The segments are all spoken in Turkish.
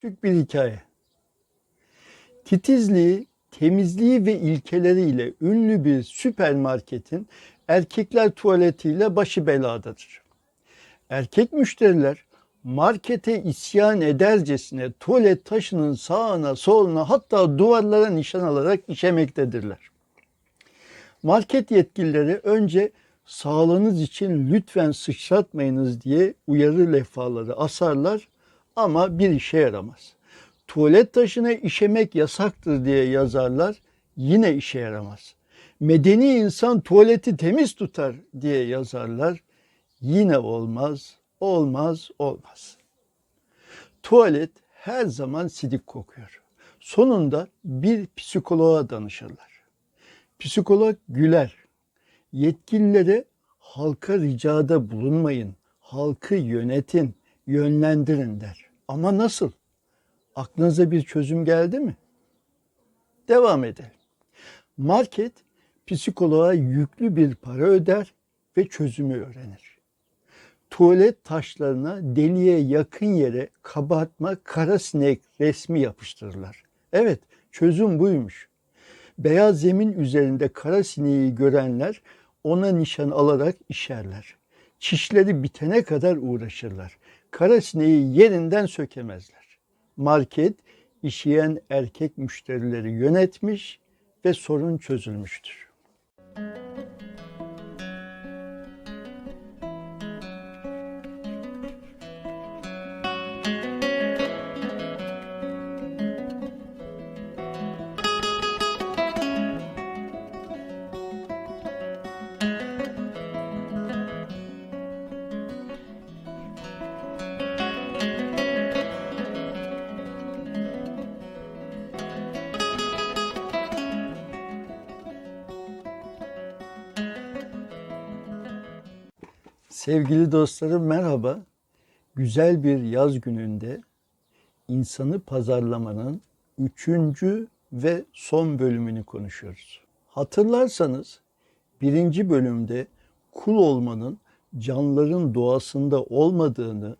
Küçük bir hikaye. Titizliği, temizliği ve ilkeleriyle ünlü bir süpermarketin erkekler tuvaletiyle başı beladadır. Erkek müşteriler markete isyan edercesine tuvalet taşının sağına soluna hatta duvarlara nişan alarak işemektedirler. Market yetkilileri önce sağlığınız için lütfen sıçratmayınız diye uyarı levhaları asarlar ama bir işe yaramaz. Tuvalet taşına işemek yasaktır diye yazarlar yine işe yaramaz. Medeni insan tuvaleti temiz tutar diye yazarlar yine olmaz, olmaz, olmaz. Tuvalet her zaman sidik kokuyor. Sonunda bir psikoloğa danışırlar. Psikolog güler. Yetkililere halka ricada bulunmayın, halkı yönetin, yönlendirin der. Ama nasıl? Aklınıza bir çözüm geldi mi? Devam edelim. Market psikoloğa yüklü bir para öder ve çözümü öğrenir. Tuvalet taşlarına deliğe yakın yere kabartma kara sinek resmi yapıştırırlar. Evet, çözüm buymuş. Beyaz zemin üzerinde kara sineği görenler ona nişan alarak işerler. Çişleri bitene kadar uğraşırlar. Kara sineği yerinden sökemezler. Market işeyen erkek müşterileri yönetmiş ve sorun çözülmüştür. Sevgili dostlarım merhaba. Güzel bir yaz gününde insanı pazarlamanın üçüncü ve son bölümünü konuşuyoruz. Hatırlarsanız birinci bölümde kul olmanın canlıların doğasında olmadığını,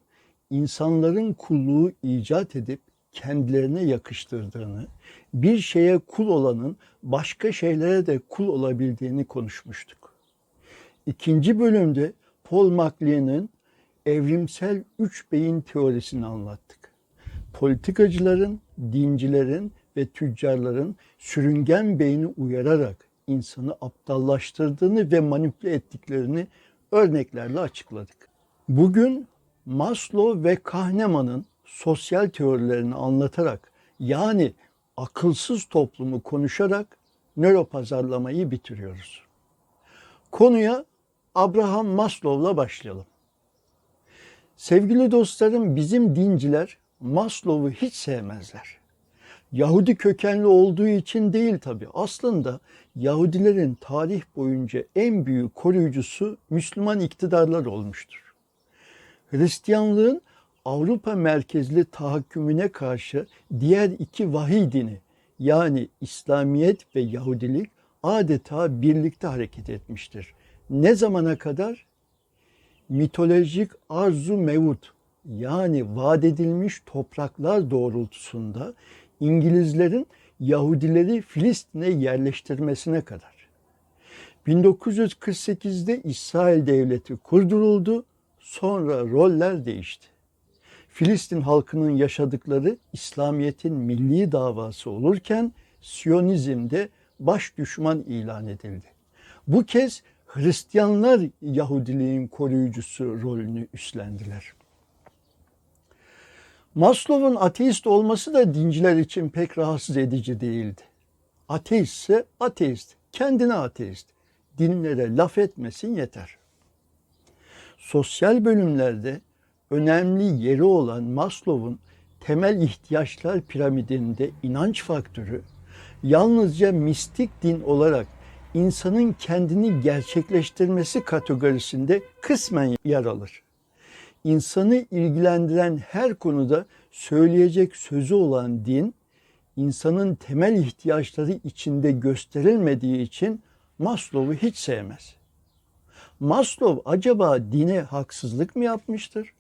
insanların kulluğu icat edip kendilerine yakıştırdığını, bir şeye kul olanın başka şeylere de kul olabildiğini konuşmuştuk. İkinci bölümde Paul MacLean'ın evrimsel üç beyin teorisini anlattık. Politikacıların, dincilerin ve tüccarların sürüngen beyni uyararak insanı aptallaştırdığını ve manipüle ettiklerini örneklerle açıkladık. Bugün Maslow ve Kahneman'ın sosyal teorilerini anlatarak yani akılsız toplumu konuşarak nöropazarlamayı bitiriyoruz. Konuya Abraham Maslow'la başlayalım. Sevgili dostlarım bizim dinciler Maslow'u hiç sevmezler. Yahudi kökenli olduğu için değil tabi. Aslında Yahudilerin tarih boyunca en büyük koruyucusu Müslüman iktidarlar olmuştur. Hristiyanlığın Avrupa merkezli tahakkümüne karşı diğer iki vahiy dini yani İslamiyet ve Yahudilik adeta birlikte hareket etmiştir. Ne zamana kadar? Mitolojik arzu mevut yani vaat edilmiş topraklar doğrultusunda İngilizlerin Yahudileri Filistin'e yerleştirmesine kadar. 1948'de İsrail devleti kurduruldu, sonra roller değişti. Filistin halkının yaşadıkları İslamiyet'in milli davası olurken Siyonizm'de baş düşman ilan edildi. Bu kez Hristiyanlar Yahudiliğin koruyucusu rolünü üstlendiler. Maslow'un ateist olması da dinciler için pek rahatsız edici değildi. Ateistse ateist, kendine ateist. Dinlere laf etmesin yeter. Sosyal bölümlerde önemli yeri olan Maslow'un temel ihtiyaçlar piramidinde inanç faktörü yalnızca mistik din olarak insanın kendini gerçekleştirmesi kategorisinde kısmen yer alır. İnsanı ilgilendiren her konuda söyleyecek sözü olan din, insanın temel ihtiyaçları içinde gösterilmediği için Maslow'u hiç sevmez. Maslow acaba dine haksızlık mı yapmıştır?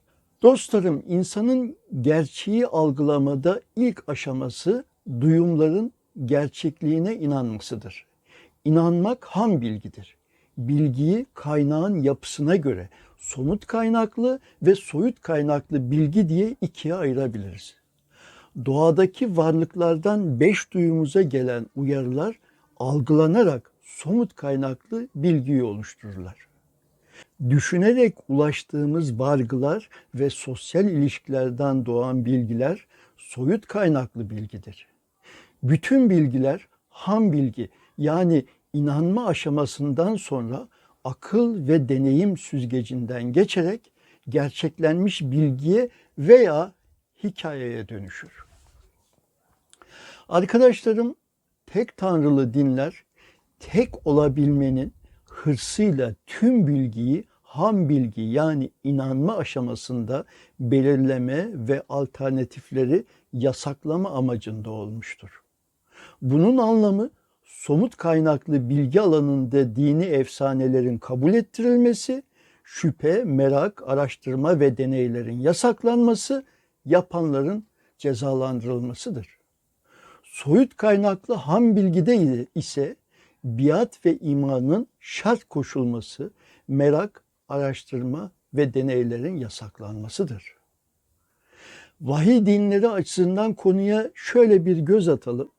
Dostlarım, insanın gerçeği algılamada ilk aşaması duyumların gerçekliğine inanmasıdır. İnanmak ham bilgidir. Bilgiyi kaynağın yapısına göre somut kaynaklı ve soyut kaynaklı bilgi diye ikiye ayırabiliriz. Doğadaki varlıklardan beş duyumuza gelen uyarılar algılanarak somut kaynaklı bilgiyi oluştururlar düşünerek ulaştığımız vargılar ve sosyal ilişkilerden doğan bilgiler soyut kaynaklı bilgidir. Bütün bilgiler ham bilgi yani inanma aşamasından sonra akıl ve deneyim süzgecinden geçerek gerçeklenmiş bilgiye veya hikayeye dönüşür. Arkadaşlarım tek tanrılı dinler tek olabilmenin hırsıyla tüm bilgiyi ham bilgi yani inanma aşamasında belirleme ve alternatifleri yasaklama amacında olmuştur. Bunun anlamı somut kaynaklı bilgi alanında dini efsanelerin kabul ettirilmesi, şüphe, merak, araştırma ve deneylerin yasaklanması, yapanların cezalandırılmasıdır. Soyut kaynaklı ham bilgide ise biat ve imanın şart koşulması, merak, araştırma ve deneylerin yasaklanmasıdır. Vahiy dinleri açısından konuya şöyle bir göz atalım.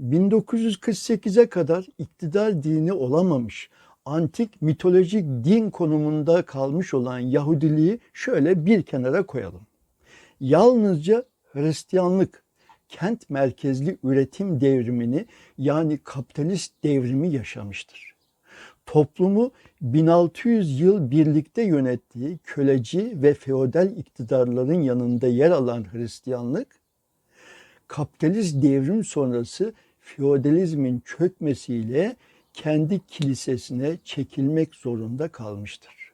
1948'e kadar iktidar dini olamamış, antik mitolojik din konumunda kalmış olan Yahudiliği şöyle bir kenara koyalım. Yalnızca Hristiyanlık kent merkezli üretim devrimini yani kapitalist devrimi yaşamıştır. Toplumu 1600 yıl birlikte yönettiği köleci ve feodal iktidarların yanında yer alan Hristiyanlık, kapitalist devrim sonrası feodalizmin çökmesiyle kendi kilisesine çekilmek zorunda kalmıştır.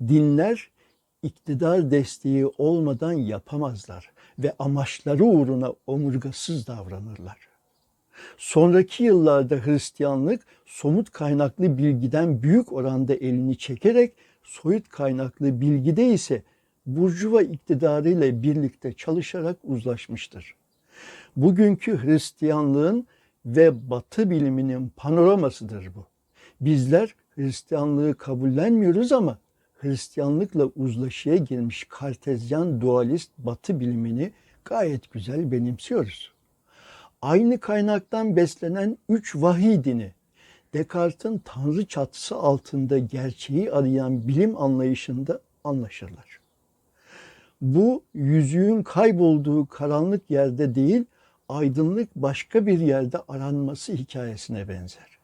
Dinler iktidar desteği olmadan yapamazlar ve amaçları uğruna omurgasız davranırlar. Sonraki yıllarda Hristiyanlık somut kaynaklı bilgiden büyük oranda elini çekerek soyut kaynaklı bilgide ise Burjuva iktidarıyla birlikte çalışarak uzlaşmıştır. Bugünkü Hristiyanlığın ve Batı biliminin panoramasıdır bu. Bizler Hristiyanlığı kabullenmiyoruz ama Hristiyanlıkla uzlaşıya girmiş kartezyan dualist batı bilimini gayet güzel benimsiyoruz. Aynı kaynaktan beslenen üç vahiy dini, Descartes'in tanrı çatısı altında gerçeği arayan bilim anlayışında anlaşırlar. Bu yüzüğün kaybolduğu karanlık yerde değil, aydınlık başka bir yerde aranması hikayesine benzer.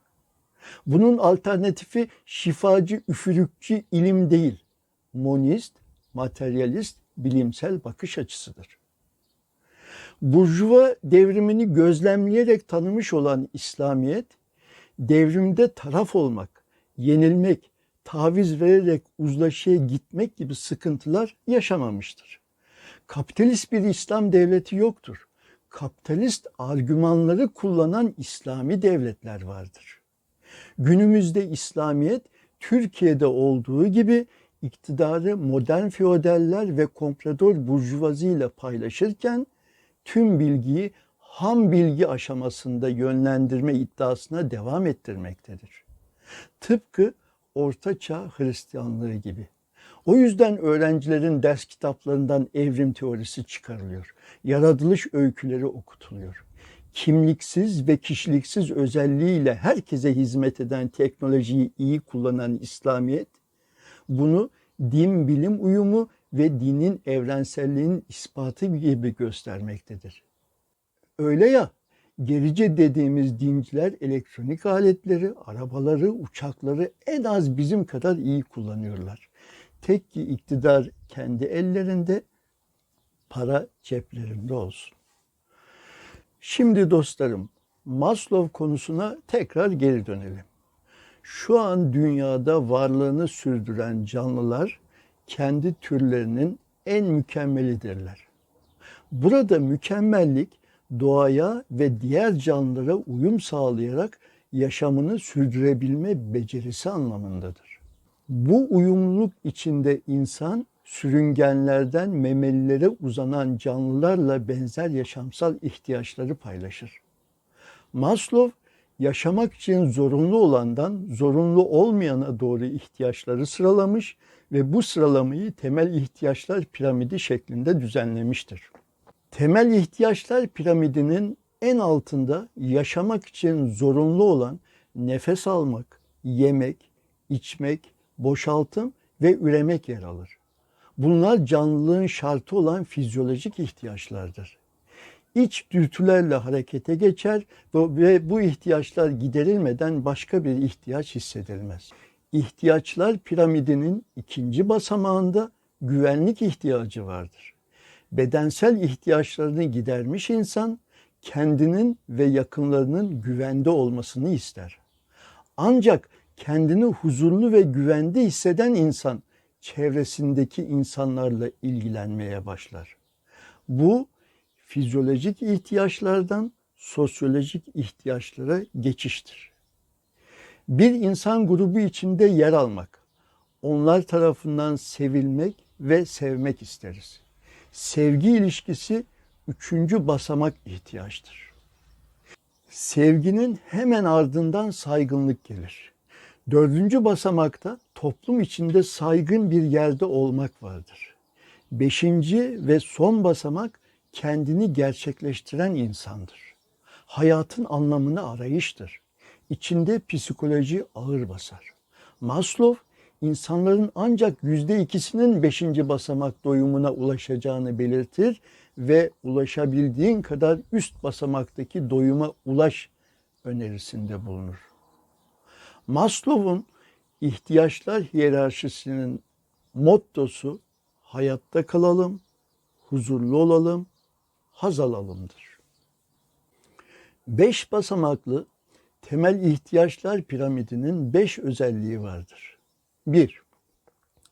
Bunun alternatifi şifacı, üfürükçü ilim değil. Monist, materyalist, bilimsel bakış açısıdır. Burjuva devrimini gözlemleyerek tanımış olan İslamiyet, devrimde taraf olmak, yenilmek, taviz vererek uzlaşıya gitmek gibi sıkıntılar yaşamamıştır. Kapitalist bir İslam devleti yoktur. Kapitalist argümanları kullanan İslami devletler vardır. Günümüzde İslamiyet Türkiye'de olduğu gibi iktidarı modern feodaller ve komprador burjuvazi ile paylaşırken tüm bilgiyi ham bilgi aşamasında yönlendirme iddiasına devam ettirmektedir. Tıpkı Ortaçağ Hristiyanlığı gibi. O yüzden öğrencilerin ders kitaplarından evrim teorisi çıkarılıyor. Yaratılış öyküleri okutuluyor kimliksiz ve kişiliksiz özelliğiyle herkese hizmet eden teknolojiyi iyi kullanan İslamiyet bunu din bilim uyumu ve dinin evrenselliğinin ispatı gibi göstermektedir. Öyle ya gerice dediğimiz dinciler elektronik aletleri, arabaları, uçakları en az bizim kadar iyi kullanıyorlar. Tek ki iktidar kendi ellerinde, para ceplerinde olsun. Şimdi dostlarım Maslow konusuna tekrar geri dönelim. Şu an dünyada varlığını sürdüren canlılar kendi türlerinin en mükemmelidirler. Burada mükemmellik doğaya ve diğer canlılara uyum sağlayarak yaşamını sürdürebilme becerisi anlamındadır. Bu uyumluluk içinde insan sürüngenlerden memelilere uzanan canlılarla benzer yaşamsal ihtiyaçları paylaşır. Maslow yaşamak için zorunlu olandan zorunlu olmayana doğru ihtiyaçları sıralamış ve bu sıralamayı temel ihtiyaçlar piramidi şeklinde düzenlemiştir. Temel ihtiyaçlar piramidinin en altında yaşamak için zorunlu olan nefes almak, yemek, içmek, boşaltım ve üremek yer alır. Bunlar canlılığın şartı olan fizyolojik ihtiyaçlardır. İç dürtülerle harekete geçer ve bu ihtiyaçlar giderilmeden başka bir ihtiyaç hissedilmez. İhtiyaçlar piramidinin ikinci basamağında güvenlik ihtiyacı vardır. Bedensel ihtiyaçlarını gidermiş insan kendinin ve yakınlarının güvende olmasını ister. Ancak kendini huzurlu ve güvende hisseden insan çevresindeki insanlarla ilgilenmeye başlar. Bu fizyolojik ihtiyaçlardan sosyolojik ihtiyaçlara geçiştir. Bir insan grubu içinde yer almak, onlar tarafından sevilmek ve sevmek isteriz. Sevgi ilişkisi üçüncü basamak ihtiyaçtır. Sevginin hemen ardından saygınlık gelir. Dördüncü basamakta toplum içinde saygın bir yerde olmak vardır. Beşinci ve son basamak kendini gerçekleştiren insandır. Hayatın anlamını arayıştır. İçinde psikoloji ağır basar. Maslow insanların ancak yüzde ikisinin beşinci basamak doyumuna ulaşacağını belirtir ve ulaşabildiğin kadar üst basamaktaki doyuma ulaş önerisinde bulunur. Maslow'un ihtiyaçlar hiyerarşisinin mottosu hayatta kalalım, huzurlu olalım, haz alalımdır. Beş basamaklı temel ihtiyaçlar piramidinin beş özelliği vardır. Bir,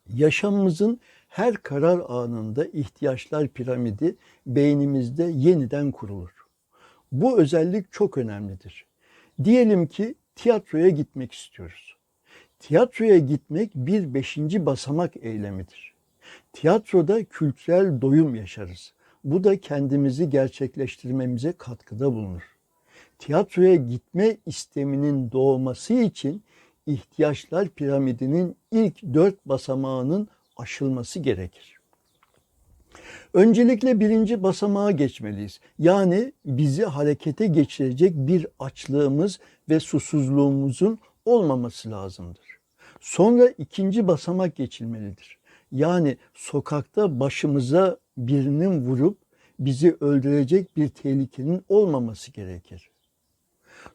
yaşamımızın her karar anında ihtiyaçlar piramidi beynimizde yeniden kurulur. Bu özellik çok önemlidir. Diyelim ki tiyatroya gitmek istiyoruz. Tiyatroya gitmek bir beşinci basamak eylemidir. Tiyatroda kültürel doyum yaşarız. Bu da kendimizi gerçekleştirmemize katkıda bulunur. Tiyatroya gitme isteminin doğması için ihtiyaçlar piramidinin ilk dört basamağının aşılması gerekir. Öncelikle birinci basamağa geçmeliyiz. Yani bizi harekete geçirecek bir açlığımız ve susuzluğumuzun olmaması lazımdır. Sonra ikinci basamak geçilmelidir. Yani sokakta başımıza birinin vurup bizi öldürecek bir tehlikenin olmaması gerekir.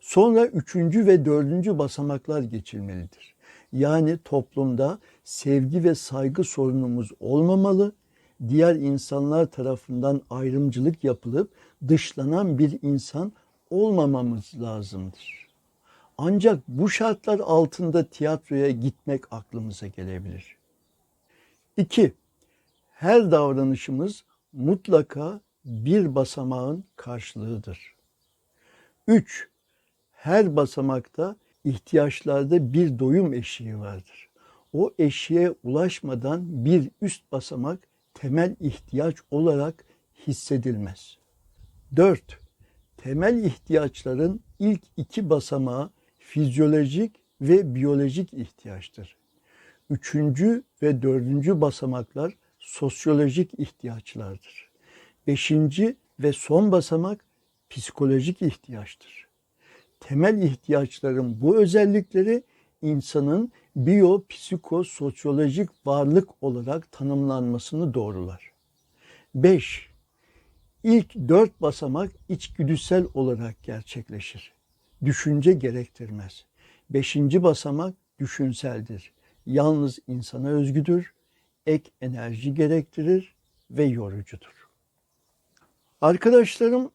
Sonra üçüncü ve dördüncü basamaklar geçilmelidir. Yani toplumda sevgi ve saygı sorunumuz olmamalı, diğer insanlar tarafından ayrımcılık yapılıp dışlanan bir insan olmamamız lazımdır. Ancak bu şartlar altında tiyatroya gitmek aklımıza gelebilir. 2. Her davranışımız mutlaka bir basamağın karşılığıdır. 3. Her basamakta ihtiyaçlarda bir doyum eşiği vardır. O eşiğe ulaşmadan bir üst basamak temel ihtiyaç olarak hissedilmez. 4. Temel ihtiyaçların ilk iki basamağı fizyolojik ve biyolojik ihtiyaçtır. Üçüncü ve dördüncü basamaklar sosyolojik ihtiyaçlardır. Beşinci ve son basamak psikolojik ihtiyaçtır. Temel ihtiyaçların bu özellikleri insanın biyopsikososyolojik varlık olarak tanımlanmasını doğrular. 5. İlk dört basamak içgüdüsel olarak gerçekleşir. Düşünce gerektirmez. Beşinci basamak düşünseldir. Yalnız insana özgüdür, ek enerji gerektirir ve yorucudur. Arkadaşlarım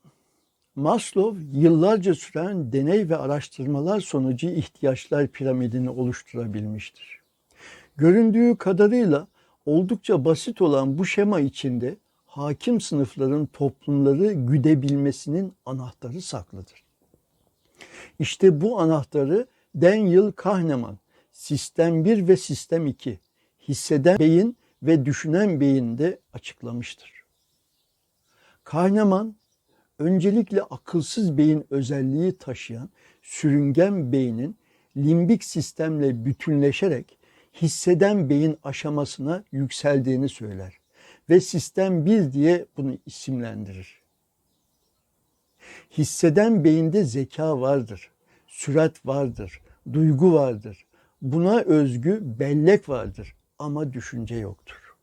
Maslow yıllarca süren deney ve araştırmalar sonucu ihtiyaçlar piramidini oluşturabilmiştir. Göründüğü kadarıyla oldukça basit olan bu şema içinde hakim sınıfların toplumları güdebilmesinin anahtarı saklıdır. İşte bu anahtarı Daniel Kahneman, Sistem 1 ve Sistem 2, hisseden beyin ve düşünen beyinde açıklamıştır. Kahneman öncelikle akılsız beyin özelliği taşıyan sürüngen beynin limbik sistemle bütünleşerek hisseden beyin aşamasına yükseldiğini söyler ve sistem 1 diye bunu isimlendirir. Hisseden beyinde zeka vardır, sürat vardır, duygu vardır. Buna özgü bellek vardır ama düşünce yoktur.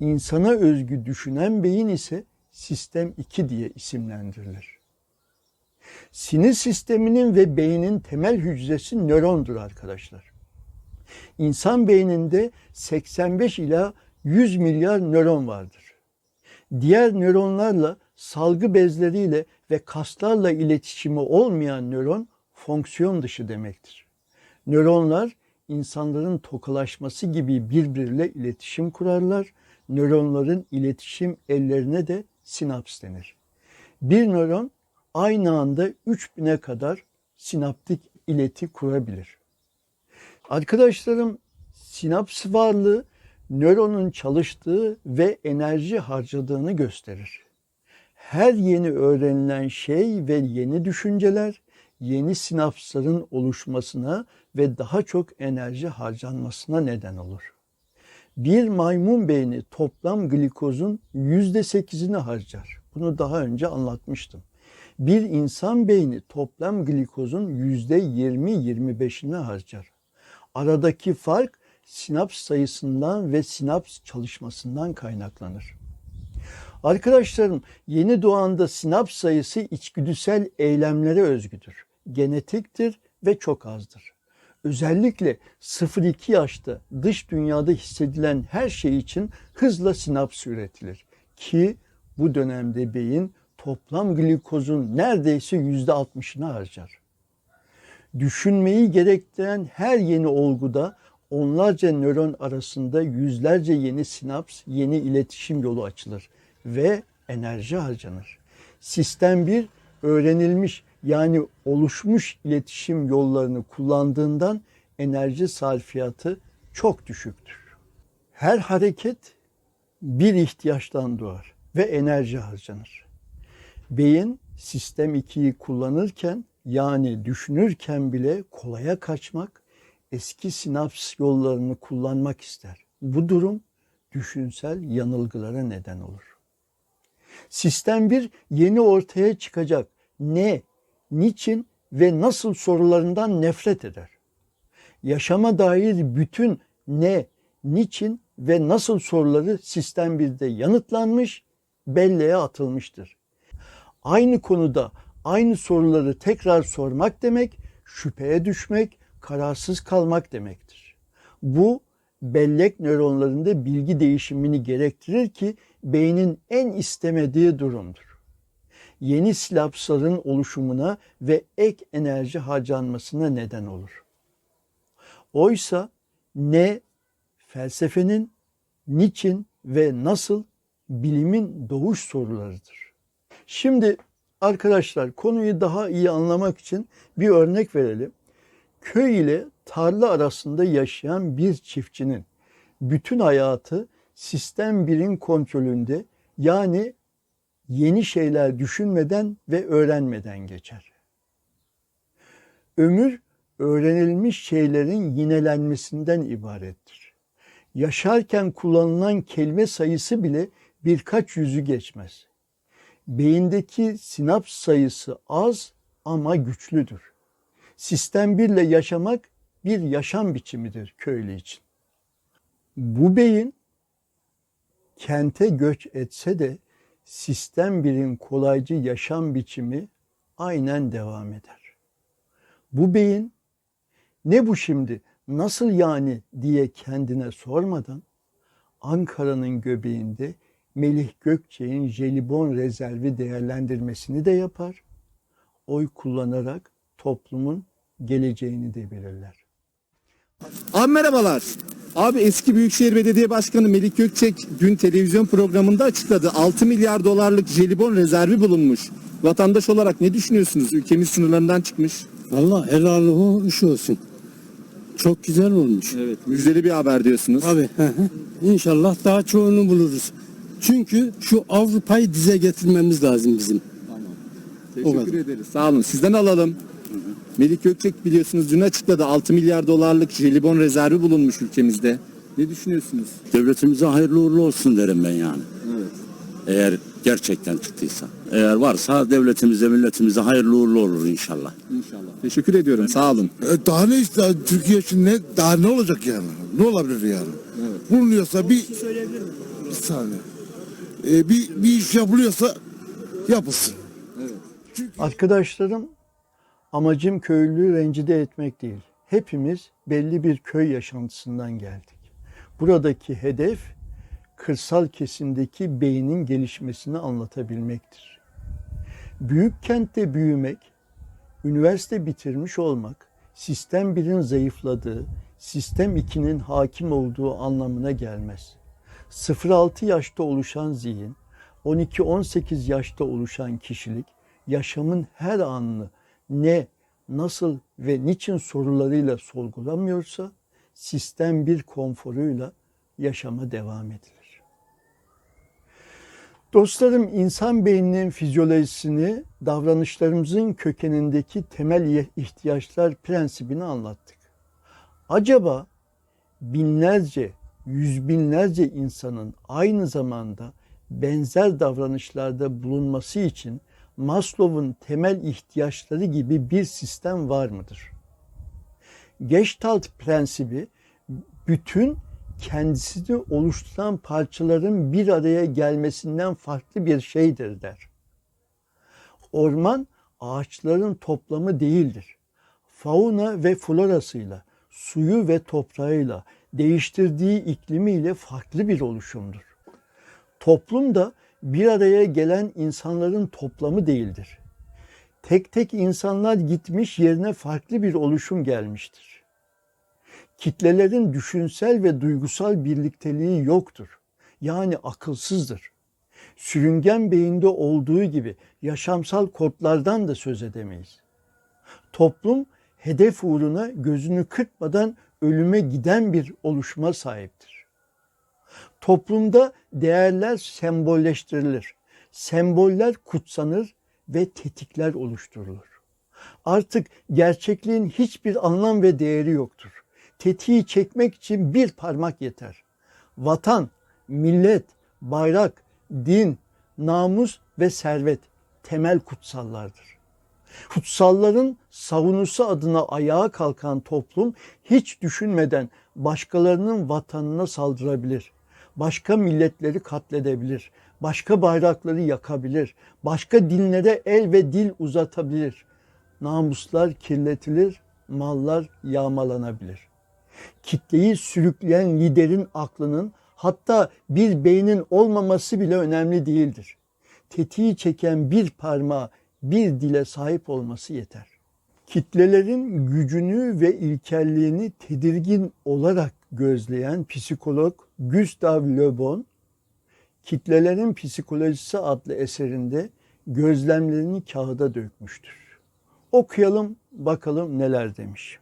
İnsana özgü düşünen beyin ise sistem 2 diye isimlendirilir. Sinir sisteminin ve beynin temel hücresi nörondur arkadaşlar. İnsan beyninde 85 ila 100 milyar nöron vardır. Diğer nöronlarla salgı bezleriyle ve kaslarla iletişimi olmayan nöron fonksiyon dışı demektir. Nöronlar insanların tokalaşması gibi birbiriyle iletişim kurarlar. Nöronların iletişim ellerine de sinaps denir. Bir nöron aynı anda 3000'e kadar sinaptik ileti kurabilir. Arkadaşlarım sinaps varlığı nöronun çalıştığı ve enerji harcadığını gösterir. Her yeni öğrenilen şey ve yeni düşünceler yeni sinapsların oluşmasına ve daha çok enerji harcanmasına neden olur. Bir maymun beyni toplam glikozun yüzde sekizini harcar. Bunu daha önce anlatmıştım. Bir insan beyni toplam glikozun yüzde yirmi yirmi beşini harcar. Aradaki fark sinaps sayısından ve sinaps çalışmasından kaynaklanır. Arkadaşlarım yeni doğanda sinaps sayısı içgüdüsel eylemlere özgüdür. Genetiktir ve çok azdır. Özellikle 0-2 yaşta dış dünyada hissedilen her şey için hızla sinaps üretilir. Ki bu dönemde beyin toplam glikozun neredeyse %60'ını harcar. Düşünmeyi gerektiren her yeni olguda onlarca nöron arasında yüzlerce yeni sinaps, yeni iletişim yolu açılır ve enerji harcanır. Sistem 1 öğrenilmiş yani oluşmuş iletişim yollarını kullandığından enerji sarfiyatı çok düşüktür. Her hareket bir ihtiyaçtan doğar ve enerji harcanır. Beyin sistem 2'yi kullanırken yani düşünürken bile kolaya kaçmak, eski sinaps yollarını kullanmak ister. Bu durum düşünsel yanılgılara neden olur. Sistem 1 yeni ortaya çıkacak ne, niçin ve nasıl sorularından nefret eder. Yaşama dair bütün ne, niçin ve nasıl soruları sistem 1'de yanıtlanmış, belleğe atılmıştır. Aynı konuda aynı soruları tekrar sormak demek, şüpheye düşmek, kararsız kalmak demektir. Bu bellek nöronlarında bilgi değişimini gerektirir ki beynin en istemediği durumdur. Yeni silapsların oluşumuna ve ek enerji harcanmasına neden olur. Oysa ne felsefenin niçin ve nasıl bilimin doğuş sorularıdır. Şimdi arkadaşlar konuyu daha iyi anlamak için bir örnek verelim. Köy ile tarla arasında yaşayan bir çiftçinin bütün hayatı sistem birin kontrolünde yani yeni şeyler düşünmeden ve öğrenmeden geçer. Ömür öğrenilmiş şeylerin yinelenmesinden ibarettir. Yaşarken kullanılan kelime sayısı bile birkaç yüzü geçmez. Beyindeki sinaps sayısı az ama güçlüdür. Sistem birle yaşamak bir yaşam biçimidir köylü için. Bu beyin kente göç etse de sistem birin kolaycı yaşam biçimi aynen devam eder. Bu beyin ne bu şimdi nasıl yani diye kendine sormadan Ankara'nın göbeğinde Melih Gökçe'nin jelibon rezervi değerlendirmesini de yapar. Oy kullanarak toplumun geleceğini de belirler. Abi merhabalar. Abi eski Büyükşehir Belediye Başkanı Melik Gökçek dün televizyon programında açıkladı. 6 milyar dolarlık jelibon rezervi bulunmuş. Vatandaş olarak ne düşünüyorsunuz? Ülkemiz sınırlarından çıkmış. Allah helal hoş olsun. Çok güzel olmuş. Evet. Müjdeli bir haber diyorsunuz. Abi hı hı. inşallah daha çoğunu buluruz. Çünkü şu Avrupa'yı dize getirmemiz lazım bizim. Teşekkür kadar. ederiz. Sağ olun. Sizden alalım. Melik Gökçek biliyorsunuz dün açıkladı 6 milyar dolarlık jelibon rezervi bulunmuş ülkemizde. Ne düşünüyorsunuz? Devletimize hayırlı uğurlu olsun derim ben yani. Evet. Eğer gerçekten çıktıysa. Eğer varsa devletimize, milletimize hayırlı uğurlu olur inşallah. İnşallah. Teşekkür ediyorum. Sağ olun. E, daha ne işte Türkiye için ne daha ne olacak yani? Ne olabilir yani? Bulunuyorsa bir bir saniye. E, bir bir iş yapılıyorsa yapılsın. Arkadaşlarım amacım köylüyü rencide etmek değil. Hepimiz belli bir köy yaşantısından geldik. Buradaki hedef kırsal kesimdeki beynin gelişmesini anlatabilmektir. Büyük kentte büyümek, üniversite bitirmiş olmak, sistem 1'in zayıfladığı, sistem 2'nin hakim olduğu anlamına gelmez. 0-6 yaşta oluşan zihin, 12-18 yaşta oluşan kişilik, yaşamın her anını ne, nasıl ve niçin sorularıyla sorgulamıyorsa, sistem bir konforuyla yaşama devam edilir. Dostlarım insan beyninin fizyolojisini davranışlarımızın kökenindeki temel ihtiyaçlar prensibini anlattık. Acaba binlerce, yüz binlerce insanın aynı zamanda benzer davranışlarda bulunması için Maslow'un temel ihtiyaçları gibi bir sistem var mıdır? Gestalt prensibi bütün kendisini oluşturan parçaların bir araya gelmesinden farklı bir şeydir der. Orman ağaçların toplamı değildir. Fauna ve florasıyla, suyu ve toprağıyla, değiştirdiği iklimiyle farklı bir oluşumdur. Toplum da bir araya gelen insanların toplamı değildir. Tek tek insanlar gitmiş yerine farklı bir oluşum gelmiştir. Kitlelerin düşünsel ve duygusal birlikteliği yoktur. Yani akılsızdır. Sürüngen beyinde olduğu gibi yaşamsal kodlardan da söz edemeyiz. Toplum hedef uğruna gözünü kırpmadan ölüme giden bir oluşuma sahiptir. Toplumda değerler sembolleştirilir. Semboller kutsanır ve tetikler oluşturulur. Artık gerçekliğin hiçbir anlam ve değeri yoktur. Tetiği çekmek için bir parmak yeter. Vatan, millet, bayrak, din, namus ve servet temel kutsallardır. Kutsalların savunusu adına ayağa kalkan toplum hiç düşünmeden başkalarının vatanına saldırabilir. Başka milletleri katledebilir. Başka bayrakları yakabilir. Başka dinlere el ve dil uzatabilir. Namuslar kirletilir, mallar yağmalanabilir. Kitleyi sürükleyen liderin aklının hatta bir beynin olmaması bile önemli değildir. Tetiği çeken bir parmağı, bir dile sahip olması yeter. Kitlelerin gücünü ve ilkelliğini tedirgin olarak gözleyen psikolog Gustav Le Bon, Kitlelerin Psikolojisi adlı eserinde gözlemlerini kağıda dökmüştür. Okuyalım bakalım neler demiş.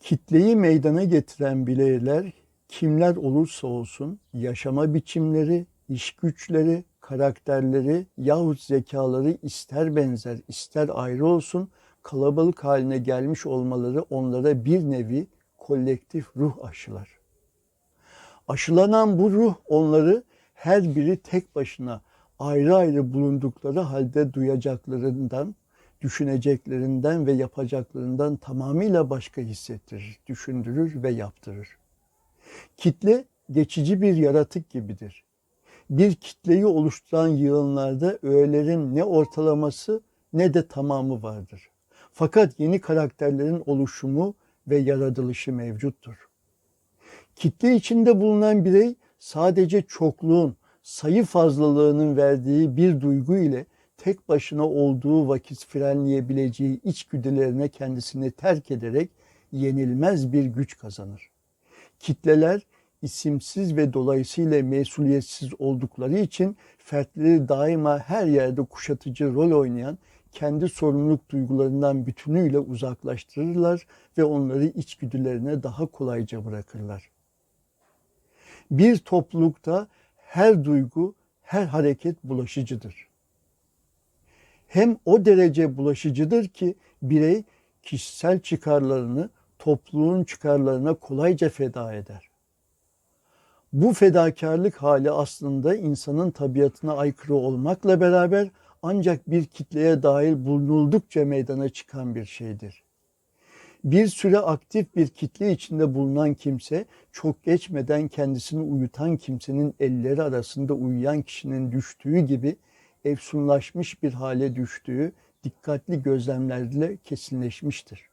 Kitleyi meydana getiren bireyler kimler olursa olsun yaşama biçimleri, iş güçleri, karakterleri yahut zekaları ister benzer ister ayrı olsun kalabalık haline gelmiş olmaları onlara bir nevi kolektif ruh aşılar. Aşılanan bu ruh onları her biri tek başına ayrı ayrı bulundukları halde duyacaklarından, düşüneceklerinden ve yapacaklarından tamamıyla başka hissettirir, düşündürür ve yaptırır. Kitle geçici bir yaratık gibidir. Bir kitleyi oluşturan yığınlarda öğelerin ne ortalaması ne de tamamı vardır. Fakat yeni karakterlerin oluşumu ve yaratılışı mevcuttur. Kitle içinde bulunan birey sadece çokluğun, sayı fazlalığının verdiği bir duygu ile tek başına olduğu vakit frenleyebileceği içgüdülerine kendisini terk ederek yenilmez bir güç kazanır. Kitleler isimsiz ve dolayısıyla mesuliyetsiz oldukları için fertleri daima her yerde kuşatıcı rol oynayan kendi sorumluluk duygularından bütünüyle uzaklaştırırlar ve onları içgüdülerine daha kolayca bırakırlar. Bir toplulukta her duygu, her hareket bulaşıcıdır. Hem o derece bulaşıcıdır ki birey kişisel çıkarlarını topluluğun çıkarlarına kolayca feda eder. Bu fedakarlık hali aslında insanın tabiatına aykırı olmakla beraber ancak bir kitleye dahil bulunuldukça meydana çıkan bir şeydir. Bir süre aktif bir kitle içinde bulunan kimse çok geçmeden kendisini uyutan kimsenin elleri arasında uyuyan kişinin düştüğü gibi efsunlaşmış bir hale düştüğü dikkatli gözlemlerle kesinleşmiştir.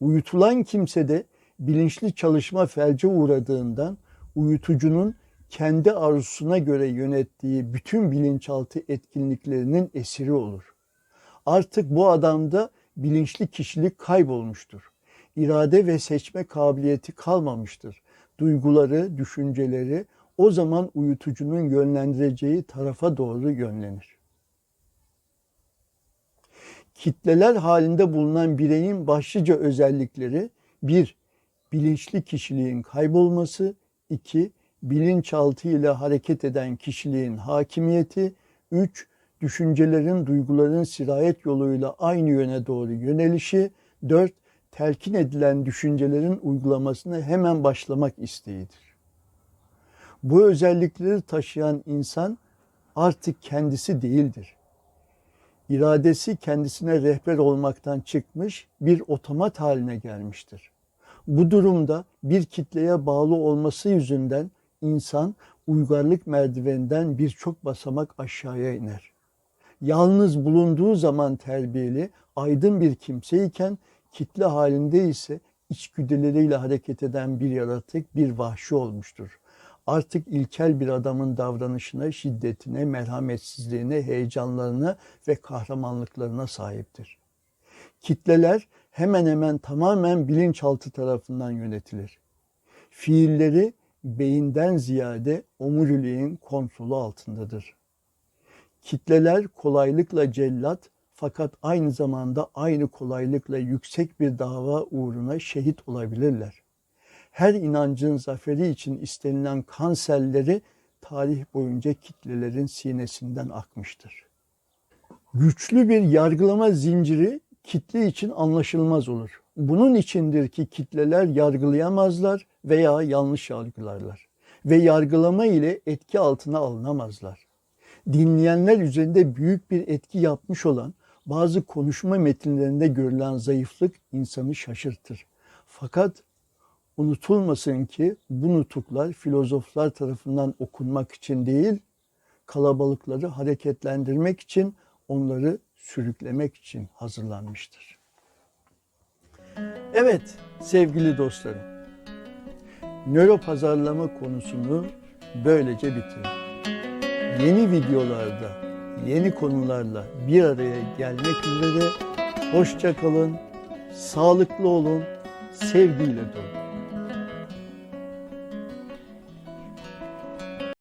Uyutulan kimse de bilinçli çalışma felce uğradığından uyutucunun kendi arzusuna göre yönettiği bütün bilinçaltı etkinliklerinin esiri olur. Artık bu adamda bilinçli kişilik kaybolmuştur. İrade ve seçme kabiliyeti kalmamıştır. Duyguları, düşünceleri o zaman uyutucunun yönlendireceği tarafa doğru yönlenir. Kitleler halinde bulunan bireyin başlıca özellikleri 1. Bilinçli kişiliğin kaybolması 2. Bilinçaltı ile hareket eden kişiliğin hakimiyeti 3. Düşüncelerin, duyguların sirayet yoluyla aynı yöne doğru yönelişi 4. Telkin edilen düşüncelerin uygulamasına hemen başlamak isteğidir. Bu özellikleri taşıyan insan artık kendisi değildir. İradesi kendisine rehber olmaktan çıkmış bir otomat haline gelmiştir. Bu durumda bir kitleye bağlı olması yüzünden insan uygarlık merdiveninden birçok basamak aşağıya iner. Yalnız bulunduğu zaman terbiyeli, aydın bir kimseyken kitle halinde ise içgüdüleriyle hareket eden bir yaratık, bir vahşi olmuştur. Artık ilkel bir adamın davranışına, şiddetine, merhametsizliğine, heyecanlarına ve kahramanlıklarına sahiptir. Kitleler hemen hemen tamamen bilinçaltı tarafından yönetilir. Fiilleri beyinden ziyade omuriliğin kontrolü altındadır. Kitleler kolaylıkla cellat fakat aynı zamanda aynı kolaylıkla yüksek bir dava uğruna şehit olabilirler. Her inancın zaferi için istenilen kanserleri tarih boyunca kitlelerin sinesinden akmıştır. Güçlü bir yargılama zinciri kitle için anlaşılmaz olur. Bunun içindir ki kitleler yargılayamazlar veya yanlış yargılarlar ve yargılama ile etki altına alınamazlar. Dinleyenler üzerinde büyük bir etki yapmış olan bazı konuşma metinlerinde görülen zayıflık insanı şaşırtır. Fakat unutulmasın ki bu nutuklar filozoflar tarafından okunmak için değil, kalabalıkları hareketlendirmek için, onları sürüklemek için hazırlanmıştır. Evet sevgili dostlarım, nöro pazarlama konusunu böylece bitirdim. Yeni videolarda, yeni konularla bir araya gelmek üzere hoşça kalın, sağlıklı olun, sevgiyle dolun.